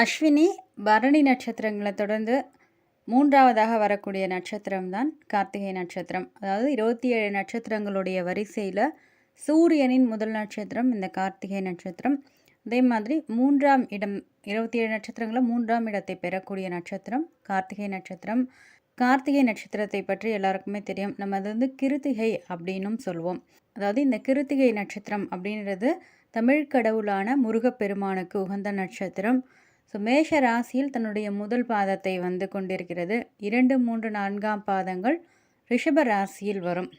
அஸ்வினி பரணி நட்சத்திரங்களை தொடர்ந்து மூன்றாவதாக வரக்கூடிய நட்சத்திரம் தான் கார்த்திகை நட்சத்திரம். அதாவது இருபத்தி ஏழு நட்சத்திரங்களுடைய வரிசையில் சூரியனின் முதல் நட்சத்திரம் இந்த கார்த்திகை நட்சத்திரம். அதே மாதிரி மூன்றாம் இடம் இருபத்தி ஏழு நட்சத்திரங்களில் மூன்றாம் இடத்தை பெறக்கூடிய நட்சத்திரம் கார்த்திகை நட்சத்திரம். கார்த்திகை நட்சத்திரத்தை பற்றி எல்லாருக்குமே தெரியும். நம்ம அது வந்து கிருத்திகை அப்படின்னும் சொல்லுவோம் அதாவது இந்த கிருத்திகை நட்சத்திரம் அப்படின்றது தமிழ் கடவுளான முருகப்பெருமானுக்கு உகந்த நட்சத்திரம். ஸோ மேஷ ராசியில் தன்னுடைய முதல் பாதத்தை வந்து கொண்டிருக்கிறது. இரண்டு மூன்று நான்காம் பாதங்கள் ரிஷப ராசியில் வரும்.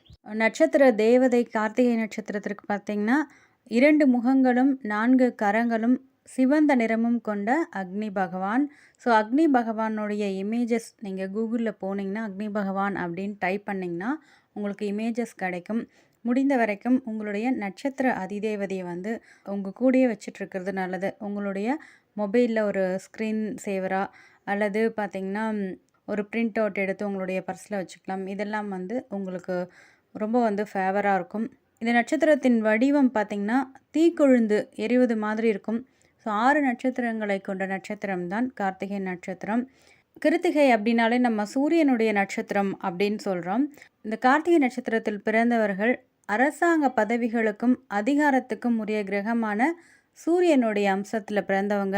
நட்சத்திர தேவதை கார்த்திகை நட்சத்திரத்திற்கு பார்த்தீங்கன்னா இரண்டு முகங்களும் நான்கு கரங்களும் சிவந்த நிறமும் கொண்ட அக்னி பகவான். ஸோ அக்னி பகவானுடைய இமேஜஸ் நீங்கள் கூகுளில் போனீங்கன்னா அக்னி பகவான் அப்படின்னு டைப் பண்ணிங்கன்னா உங்களுக்கு இமேஜஸ் கிடைக்கும். முடிந்த வரைக்கும் உங்களுடைய நட்சத்திர அதிதேவதையை வந்து உங்கள் கூடயே வச்சிட்ருக்கிறது நல்லது. உங்களுடைய மொபைலில் ஒரு ஸ்க்ரீன் சேவராக அல்லது பார்த்திங்கன்னா ஒரு பிரிண்ட் அவுட் எடுத்து உங்களுடைய பர்ஸில் வச்சுக்கலாம். இதெல்லாம் வந்து உங்களுக்கு ரொம்ப வந்து ஃபேவராக இருக்கும். இந்த நட்சத்திரத்தின் வடிவம் பார்த்திங்கன்னா தீக்கொழுந்து எரிவது மாதிரி இருக்கும். ஸோ ஆறு நட்சத்திரங்களை கொண்ட நட்சத்திரம் தான் கார்த்திகை நட்சத்திரம். கிருத்திகை அப்படின்னாலே நம்ம சூரியனுடைய நட்சத்திரம் அப்படின்னு சொல்கிறோம் இந்த கார்த்திகை நட்சத்திரத்தில் பிறந்தவர்கள் அரசாங்க பதவிகளுக்கும் அதிகாரத்துக்கும் உரிய கிரகமான சூரியனுடைய அம்சத்தில் பிறந்தவங்க.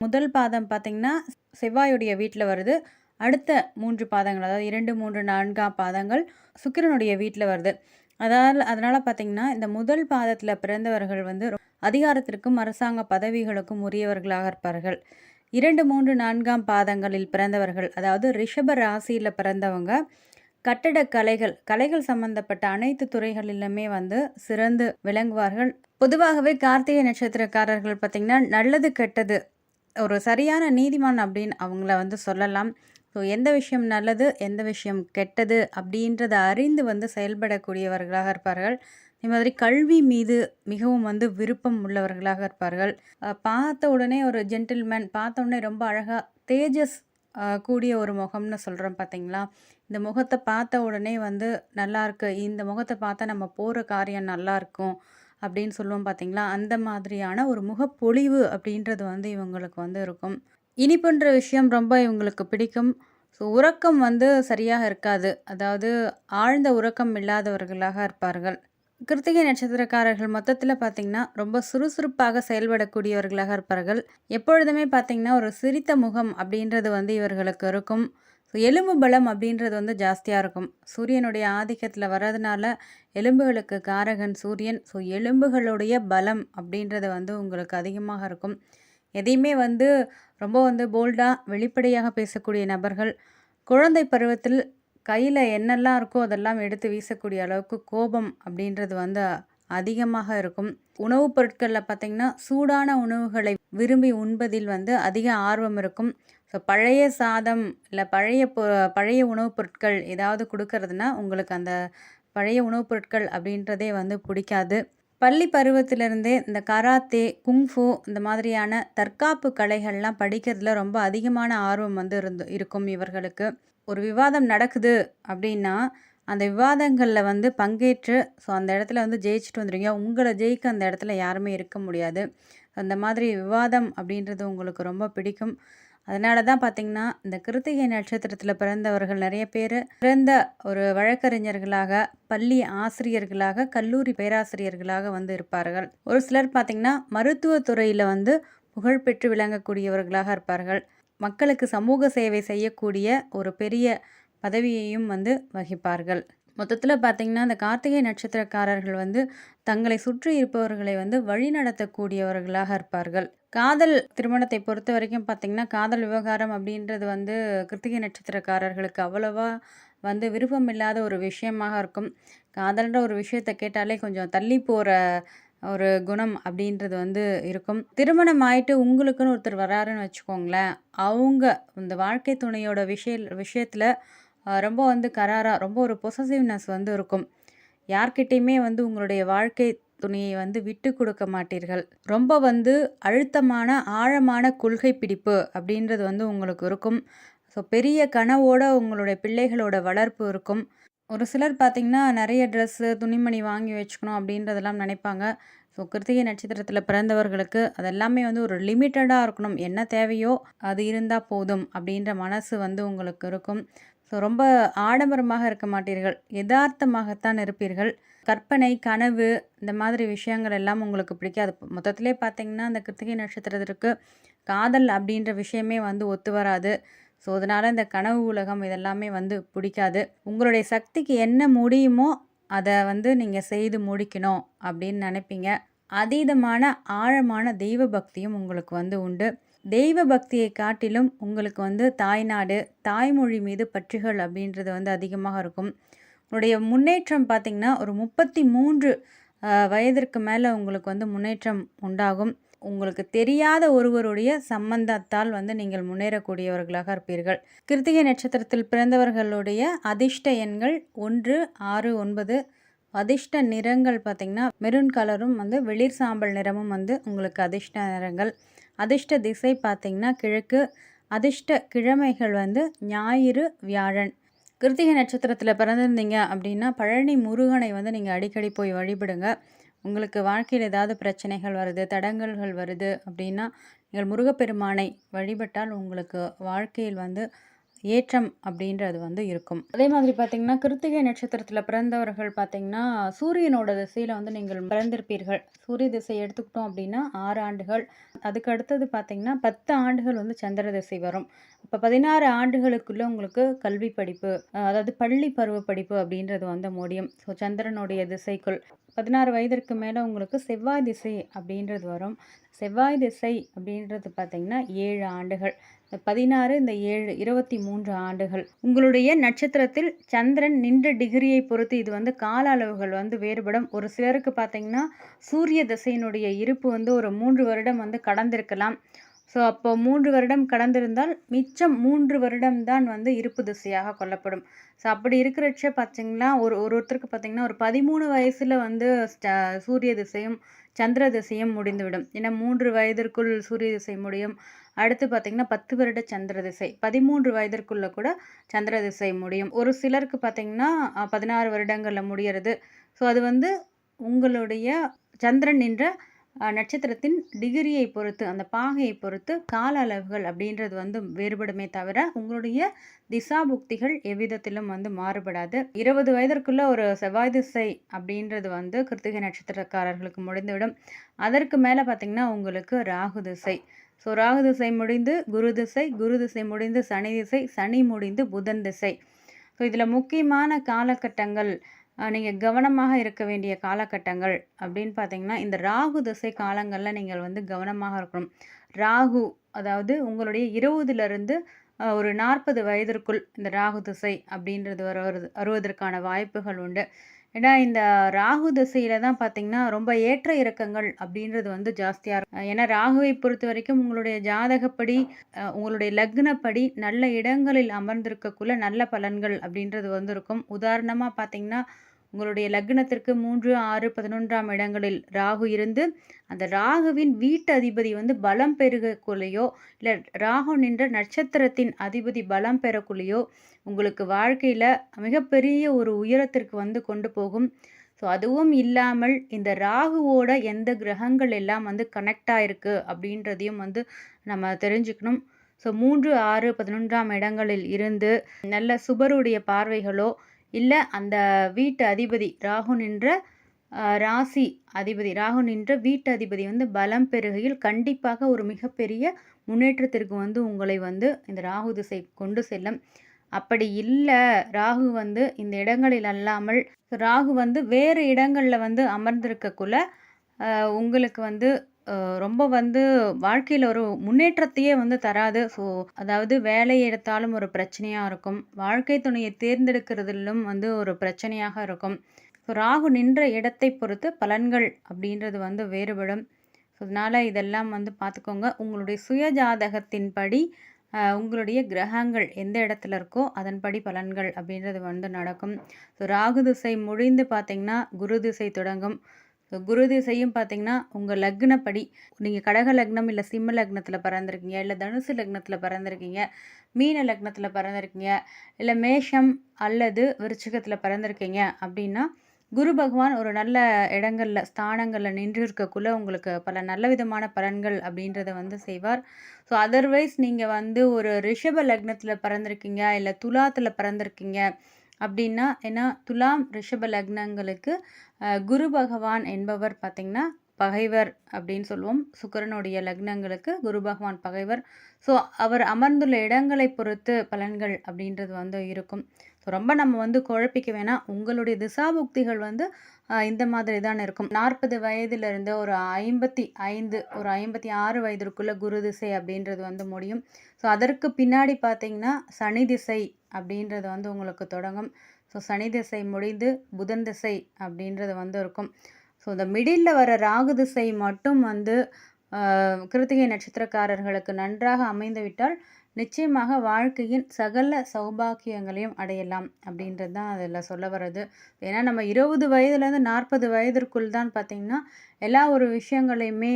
முதல் பாதம் பார்த்திங்கன்னா செவ்வாயுடைய வீட்டில் வருது. அடுத்த மூன்று பாதங்கள் அதாவது இரண்டு மூன்று நான்காம் பாதங்கள் சுக்கிரனுடைய வீட்டில் வருது. அதால் அதனால் பார்த்திங்கன்னா இந்த முதல் பாதத்தில் பிறந்தவர்கள் வந்து அதிகாரத்திற்கும் அரசாங்க பதவிகளுக்கும் உரியவர்களாக இருப்பார்கள். இரண்டு மூன்று நான்காம் பாதங்களில் பிறந்தவர்கள் அதாவது ரிஷப ராசியில் பிறந்தவங்க கட்டடக்கலைகள் கலைகள் கலைகள் சம்பந்தப்பட்ட அனைத்து துறைகளிலுமே வந்து சிறந்து விளங்குவார்கள். பொதுவாகவே கார்த்திகை நட்சத்திரக்காரர்கள் பார்த்திங்கன்னா நல்லது கெட்டது ஒரு சரியான நீதிமான் அப்படின்னு அவங்கள வந்து சொல்லலாம். ஸோ எந்த விஷயம் நல்லது எந்த விஷயம் கெட்டது அப்படின்றத அறிந்து வந்து செயல்படக்கூடியவர்களாக இருப்பார்கள். இதே மாதிரி கல்வி மீது மிகவும் வந்து விருப்பம் உள்ளவர்களாக இருப்பார்கள். பார்த்த உடனே ஒரு ஜென்டில்மேன் பார்த்த உடனே ரொம்ப அழகாக தேஜஸ் கூடிய ஒரு முகம்னு சொல்கிறோம் பார்த்தீங்களா இந்த முகத்தை பார்த்த உடனே வந்து நல்லாயிருக்கு இந்த முகத்தை பார்த்தா நம்ம போகிற காரியம் நல்லா இருக்கும். அப்படின்னு சொல்லுவோம் பார்த்தீங்களா அந்த மாதிரியான ஒரு முகப்பொழிவு அப்படின்றது வந்து இவங்களுக்கு வந்து இருக்கும். இனிப்புன்ற விஷயம் ரொம்ப இவங்களுக்கு பிடிக்கும். ஸோ உறக்கம் வந்து சரியாக இருக்காது. அதாவது ஆழ்ந்த உறக்கம் இல்லாதவர்களாக இருப்பார்கள். கிருத்திகை நட்சத்திரக்காரர்கள் மொத்தத்தில் பார்த்திங்கன்னா ரொம்ப சுறுசுறுப்பாக செயல்படக்கூடியவர்களாக இருப்பார்கள். எப்பொழுதுமே பார்த்திங்கன்னா ஒரு சிரித்த முகம் அப்படின்றது வந்து இவர்களுக்கு இருக்கும். ஸோ எலும்பு பலம் அப்படின்றது வந்து ஜாஸ்தியாக இருக்கும். சூரியனுடைய ஆதிக்கத்தில் வர்றதுனால எலும்புகளுக்கு காரகன் சூரியன். ஸோ எலும்புகளுடைய பலம் அப்படின்றது வந்து உங்களுக்கு அதிகமாக இருக்கும். எதையுமே வந்து ரொம்ப வந்து போல்டாக வெளிப்படையாக பேசக்கூடிய நபர்கள். குழந்தை பருவத்தில் கையில் என்னெல்லாம் இருக்கோ அதெல்லாம் எடுத்து வீசக்கூடிய அளவுக்கு கோபம் அப்படின்றது வந்து அதிகமாக இருக்கும். உணவுப் பொருட்களில் பார்த்திங்கன்னா சூடான உணவுகளை விரும்பி உண்பதில் வந்து அதிக ஆர்வம் இருக்கும். ஸோ பழைய சாதம் இல்லை பழைய பொ பழைய உணவுப் பொருட்கள் ஏதாவது கொடுக்கறதுனா உங்களுக்கு அந்த பழைய உணவுப் பொருட்கள் அப்படின்றதே வந்து பிடிக்காது. பள்ளி பருவத்திலிருந்தே இந்த கராத்தே குங்ஃபு இந்த மாதிரியான தற்காப்பு கலைகள்லாம் படிக்கிறதுல ரொம்ப அதிகமான ஆர்வம் வந்து இருந்து இருக்கும் இவர்களுக்கு. ஒரு விவாதம் நடக்குது அப்படின்னா அந்த விவாதங்களில் வந்து பங்கேற்று ஸோ அந்த இடத்துல வந்து ஜெயிச்சுட்டு வந்துடுவீங்க உங்களை ஜெயிக்க அந்த இடத்துல யாருமே இருக்க முடியாது. அந்த மாதிரி விவாதம் அப்படின்றது உங்களுக்கு ரொம்ப பிடிக்கும். அதனால தான் பார்த்திங்கன்னா இந்த கிருத்திகை நட்சத்திரத்தில் பிறந்தவர்கள் நிறைய பேர் பிறந்த ஒரு வழக்கறிஞர்களாக பள்ளி ஆசிரியர்களாக கல்லூரி பேராசிரியர்களாக வந்து இருப்பார்கள். ஒரு சிலர் பார்த்திங்கன்னா மருத்துவத்துறையில் வந்து புகழ்பெற்று விளங்கக்கூடியவர்களாக இருப்பார்கள். மக்களுக்கு சமூக சேவை செய்யக்கூடிய ஒரு பெரிய பதவியையும் வந்து வகிப்பார்கள். மொத்தத்தில் பார்த்திங்கன்னா இந்த கார்த்திகை நட்சத்திரக்காரர்கள் வந்து தங்களை சுற்றி இருப்பவர்களை வந்து வழிநடத்தக்கூடியவர்களாக இருப்பார்கள். காதல் திருமணத்தை பொறுத்த வரைக்கும் பார்த்திங்கன்னா காதல் விவகாரம் அப்படின்றது வந்து கிருத்திகை நட்சத்திரக்காரர்களுக்கு அவ்வளவா வந்து விருப்பம் இல்லாத ஒரு விஷயமாக இருக்கும். காதல்ன்ற ஒரு விஷயத்தை கேட்டாலே கொஞ்சம் தள்ளி போகிற ஒரு குணம் அப்படின்றது வந்து இருக்கும். திருமணம் ஆயிட்டு உங்களுக்குன்னு ஒருத்தர் வராருன்னு வச்சுக்கோங்களேன் அவங்க இந்த வாழ்க்கை துணையோட விஷய விஷயத்தில் ரொம்ப வந்து கராராக ரொம்ப ஒரு பொசசிவ்னஸ் வந்து இருக்கும். யார்கிட்டையுமே வந்து உங்களுடைய வாழ்க்கை துணியை வந்து விட்டு கொடுக்க மாட்டீர்கள். ரொம்ப வந்து அழுத்தமான ஆழமான கொள்கை பிடிப்பு அப்படின்றது வந்து உங்களுக்கு இருக்கும். ஸோ பெரிய கனவோட உங்களுடைய பிள்ளைகளோட வளர்ப்பு இருக்கும். ஒரு சிலர் பார்த்திங்கன்னா நிறைய ட்ரெஸ்ஸு துணிமணி வாங்கி வச்சுக்கணும் அப்படின்றதெல்லாம் நினைப்பாங்க. ஸோ கிருத்திகை நட்சத்திரத்தில் பிறந்தவர்களுக்கு அதெல்லாமே வந்து ஒரு லிமிட்டடாக இருக்கணும். என்ன தேவையோ அது இருந்தால் போதும் அப்படின்ற மனசு வந்து உங்களுக்கு இருக்கும். ஸோ ரொம்ப ஆடம்பரமாக இருக்க மாட்டீர்கள். யதார்த்தமாகத்தான் இருப்பீர்கள். கற்பனை கனவு இந்த மாதிரி விஷயங்கள் எல்லாம் உங்களுக்கு பிடிக்காது. மொத்தத்திலே பார்த்தீங்கன்னா அந்த கிருத்திகை நட்சத்திரத்திற்கு காதல் அப்படின்ற விஷயமே வந்து ஒத்து வராது. ஸோ அதனால் இந்த கனவு உலகம் இதெல்லாமே வந்து பிடிக்காது. உங்களுடைய சக்திக்கு என்ன முடியுமோ அதை வந்து நீங்கள் செய்து முடிக்கணும் அப்படின்னு நினைப்பீங்க. அதீதமான ஆழமான தெய்வ பக்தியும் உங்களுக்கு வந்து உண்டு. தெய்வ பக்தியை காட்டிலும் உங்களுக்கு வந்து தாய்நாடு தாய்மொழி மீது பற்றுகள் அப்படின்றது வந்து அதிகமாக இருக்கும். உங்களுடைய முன்னேற்றம் பார்த்திங்கன்னா ஒரு முப்பத்தி மூன்று வயதிற்கு மேலே உங்களுக்கு வந்து முன்னேற்றம் உண்டாகும். உங்களுக்கு தெரியாத ஒருவருடைய சம்பந்தத்தால் வந்து நீங்கள் முன்னேறக்கூடியவர்களாக இருப்பீர்கள். கிருத்திகை நட்சத்திரத்தில் பிறந்தவர்களுடைய அதிர்ஷ்ட எண்கள் ஒன்று ஆறு ஒன்பது. அதிர்ஷ்ட நிறங்கள் பார்த்திங்கன்னா மெரூன் கலரும் வந்து வெளிர் சாம்பல் நிறமும் வந்து உங்களுக்கு அதிர்ஷ்ட நிறங்கள். அதிர்ஷ்ட திசை பார்த்திங்கன்னா கிழக்கு. அதிர்ஷ்ட கிழமைகள் வந்து ஞாயிறு வியாழன். கிருத்திகை நட்சத்திரத்தில் பிறந்திருந்தீங்க அப்படின்னா பழனி முருகனை வந்து நீங்கள் அடிக்கடி போய் வழிபடுங்க. உங்களுக்கு வாழ்க்கையில் ஏதாவது பிரச்சனைகள் வருது தடங்கல்கள் வருது அப்படின்னா நீங்கள் முருகப்பெருமானை வழிபட்டால் உங்களுக்கு வாழ்க்கையில் வந்து ஏற்றம் அப்படின்றது வந்து இருக்கும். அதே மாதிரி பார்த்தீங்கன்னா கிருத்திகை நட்சத்திரத்தில் பிறந்தவர்கள் பார்த்தீங்கன்னா சூரியனோட திசையில் வந்து நீங்கள் பிறந்திருப்பீர்கள். சூரிய திசை எடுத்துக்கிட்டோம் அப்படின்னா ஆறு ஆண்டுகள். அதுக்கு அடுத்தது பார்த்தீங்கன்னா பத்து ஆண்டுகள் வந்து சந்திர திசை வரும். இப்போ பதினாறு ஆண்டுகளுக்குள்ளே உங்களுக்கு கல்வி படிப்பு அதாவது பள்ளி பருவ படிப்பு அப்படின்றது வந்து முடியும். ஸோ சந்திரனுடைய திசைக்குள் பதினாறு வயதிற்கு மேலே உங்களுக்கு செவ்வாய் திசை அப்படின்றது வரும். செவ்வாய் திசை அப்படின்றது பார்த்திங்கன்னா ஏழு ஆண்டுகள். இந்த பதினாறு இந்த ஏழு இருபத்தி மூன்று ஆண்டுகள். உங்களுடைய நட்சத்திரத்தில் சந்திரன் நின்ற டிகிரியை பொறுத்து இது வந்து கால அளவுகள் வந்து வேறுபடும். ஒரு சிலருக்கு பார்த்தீங்கன்னா சூரிய திசையினுடைய இருப்பு வந்து ஒரு மூன்று வருடம் வந்து கடந்திருக்கலாம். ஸோ அப்போ மூன்று வருடம் கடந்திருந்தால் மிச்சம் மூன்று வருடம் தான் வந்து இருப்பு திசையாக கொல்லப்படும் ஸோ அப்படி இருக்கிறச்ச பார்த்தீங்கன்னா ஒரு ஒரு ஒருத்தருக்கு பார்த்தீங்கன்னா ஒரு பதிமூணு வயசில் வந்து சூரிய திசையும் சந்திர திசையும் முடிந்துவிடும். ஏன்னா மூன்று வயதிற்குள் சூரிய திசை முடியும். அடுத்து பார்த்திங்கன்னா பத்து வருட சந்திர திசை. பதிமூன்று வயதிற்குள்ளே கூட சந்திர திசை முடியும். ஒரு சிலருக்கு பார்த்திங்கன்னா பதினாறு வருடங்களில் முடியறது. ஸோ அது வந்து உங்களுடைய சந்திரன் என்ற நட்சத்திரத்தின் டிகிரியை பொறுத்து அந்த பாகையை பொறுத்து கால அளவுகள் அப்படின்றது வந்து வேறுபடுமே தவிர உங்களுடைய திசா புக்திகள் எவ்விதத்திலும் வந்து மாறுபடாது. இருபது வயதிற்குள்ள ஒரு செவ்வாய் திசை அப்படின்றது வந்து கிருத்திகை நட்சத்திரக்காரர்களுக்கு முடிந்துவிடும். அதற்கு மேலே பார்த்திங்கன்னா உங்களுக்கு ராகு திசை. ஸோ ராகு திசை முடிந்து குரு திசை குரு திசை முடிந்து சனி திசை சனி முடிந்து புதன் திசை. ஸோ இதில் முக்கியமான காலகட்டங்கள் நீங்கள் கவனமாக இருக்க வேண்டிய காலகட்டங்கள் அப்படின்னு பார்த்தீங்கன்னா இந்த ராகு திசை காலங்களில் நீங்கள் வந்து கவனமாக இருக்கணும். ராகு அதாவது உங்களுடைய இருபதுலேருந்து ஒரு நாற்பது வயதிற்குள் இந்த ராகு திசை அப்படின்றது வர வருவதற்கான வாய்ப்புகள் உண்டு. ஏன்னா இந்த ராகு திசையில் தான் பார்த்தீங்கன்னா ரொம்ப ஏற்ற இறக்கங்கள் அப்படின்றது வந்து ஜாஸ்தியாக இருக்கும். ஏன்னா ராகுவை பொறுத்த வரைக்கும் உங்களுடைய ஜாதகப்படி உங்களுடைய லக்னப்படி நல்ல இடங்களில் அமர்ந்திருக்கக்குள்ள நல்ல பலன்கள் அப்படின்றது வந்து இருக்கும் உதாரணமாக பார்த்தீங்கன்னா உங்களுடைய லக்னத்திற்கு மூன்று ஆறு பதினொன்றாம் இடங்களில் ராகு இருந்து அந்த ராகுவின் வீட்டு அதிபதி வந்து பலம் பெருகக்குள்ளேயோ இல்லை ராகு நின்ற நட்சத்திரத்தின் அதிபதி பலம் பெறக்குள்ளேயோ உங்களுக்கு வாழ்க்கையில் மிகப்பெரிய ஒரு உயரத்திற்கு வந்து கொண்டு போகும். ஸோ அதுவும் இல்லாமல் இந்த ராகுவோட எந்த கிரகங்கள் எல்லாம் வந்து கனெக்ட் ஆகிருக்கு அப்படின்றதையும் வந்து நம்ம தெரிஞ்சுக்கணும். ஸோ மூன்று ஆறு பதினொன்றாம் இடங்களில் இருந்து நல்ல சுபருடைய பார்வைகளோ இல்லை அந்த வீட்டு அதிபதி ராகு நின்ற ராசி அதிபதி ராகு நின்ற வீட்டு அதிபதி வந்து பலம் பெருகையில் கண்டிப்பாக ஒரு மிகப்பெரிய முன்னேற்றத்திற்கு வந்து உங்களை வந்து இந்த ராகு திசை கொண்டு செல்லும். அப்படி இல்லை ராகு வந்து இந்த இடங்களில் அல்லாமல் ராகு வந்து வேறு இடங்களில் வந்து அமர்ந்திருக்கக்குள்ள உங்களுக்கு வந்து ரொம்ப வந்து வாழ்க்கையில் ஒரு முன்னேற்றத்தையே வந்து தராது. ஸோ அதாவது வேலை எடுத்தாலும் ஒரு பிரச்சனையாக இருக்கும். வாழ்க்கை துணையை தேர்ந்தெடுக்கிறதிலும் வந்து ஒரு பிரச்சனையாக இருக்கும். ஸோ ராகு நின்ற இடத்தை பொறுத்து பலன்கள் அப்படின்றது வந்து வேறுபடும். ஸோ அதனால் இதெல்லாம் வந்து பார்த்துக்கோங்க உங்களுடைய சுய ஜாதகத்தின்படி உங்களுடைய கிரகங்கள் எந்த இடத்துல இருக்கோ அதன்படி பலன்கள் அப்படின்றது வந்து நடக்கும். ஸோ ராகு திசை முடிந்து பார்த்திங்கன்னா குரு திசை தொடங்கும். குரு திசையும் பார்த்தீங்கன்னா உங்கள் லக்னப்படி நீங்கள் கடக லக்னம் இல்லை சிம்ம லக்னத்தில் பிறந்திருக்கீங்க இல்லை தனுசு லக்னத்தில் பிறந்திருக்கீங்க மீன லக்னத்தில் பிறந்திருக்கீங்க இல்லை மேஷம் அல்லது விருச்சிகத்தில் பிறந்திருக்கீங்க அப்படின்னா குரு பகவான் ஒரு நல்ல இடங்களில் ஸ்தானங்களில் நின்று இருக்கக்குள்ளே உங்களுக்கு பல நல்ல விதமான பலன்கள் அப்படின்றத வந்து செய்வார். ஸோ அதர்வைஸ் நீங்கள் வந்து ஒரு ரிஷப லக்னத்தில் பிறந்திருக்கீங்க, இல்லை துலாத்தில் பிறந்திருக்கீங்க அப்படின்னா ஏன்னா துலாம், ரிஷப லக்னங்களுக்கு குரு பகவான் என்பவர் பார்த்திங்கன்னா பகைவர் அப்படின்னு சொல்லுவோம். சுக்கரனுடைய லக்னங்களுக்கு குரு பகவான் பகைவர். ஸோ அவர் அமர்ந்துள்ள இடங்களை பொறுத்து பலன்கள் அப்படின்றது வந்து இருக்கும். ஸோ ரொம்ப நம்ம வந்து குழப்பிக்க வேணாம். உங்களுடைய திசாபுக்திகள் வந்து இந்த மாதிரி தான் இருக்கும். 40 வயதிலிருந்து ஒரு 55 ஒரு 56 வயதிற்குள்ள குரு திசை அப்படின்றது வந்து முடியும். ஸோ அதற்கு பின்னாடி பார்த்தீங்கன்னா, சனி திசை அப்படின்றது வந்து உங்களுக்கு தொடங்கும். ஸோ சனி திசை முடிந்து புதன் திசை அப்படின்றது வந்து இருக்கும். ஸோ இந்த மிடில்ல வர ராகு திசை மட்டும் வந்து கிருத்திகை நட்சத்திரக்காரர்களுக்கு நன்றாக அமைந்துவிட்டால், நிச்சயமாக வாழ்க்கையின் சகல சௌபாக்கியங்களையும் அடையலாம் அப்படின்றது தான் அதில் சொல்ல வர்றது. ஏன்னா நம்ம இருபது வயதுலேருந்து நாற்பது வயதிற்குள் தான் பார்த்தீங்கன்னா, எல்லா ஒரு விஷயங்களையுமே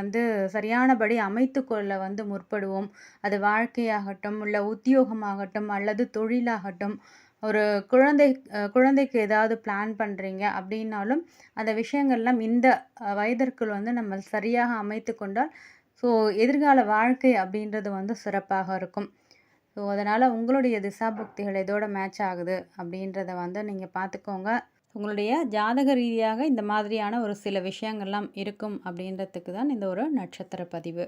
வந்து சரியானபடி அமைத்துக்கொள்ள வந்து முற்படுவோம். அது வாழ்க்கையாகட்டும், இல்லை உத்தியோகமாகட்டும், அல்லது தொழிலாகட்டும், ஒரு குழந்தை குழந்தைக்கு ஏதாவது பிளான் பண்ணுறீங்க அப்படின்னாலும், அந்த விஷயங்கள்லாம் இந்த வயதிற்குள் வந்து நம்ம சரியாக அமைத்து கொண்டால், ஸோ எதிர்கால வாழ்க்கை அப்படின்றது வந்து சிறப்பாக இருக்கும். ஸோ அதனால் உங்களுடைய திசாபுக்திகள் எதோட மேட்ச் ஆகுது அப்படின்றத வந்து நீங்கள் பார்த்துக்கோங்க. உங்களுடைய ஜாதக ரீதியாக இந்த மாதிரியான ஒரு சில விஷயங்கள்லாம் இருக்கும் அப்படின்றதுக்கு தான் இந்த ஒரு நட்சத்திர பதிவு.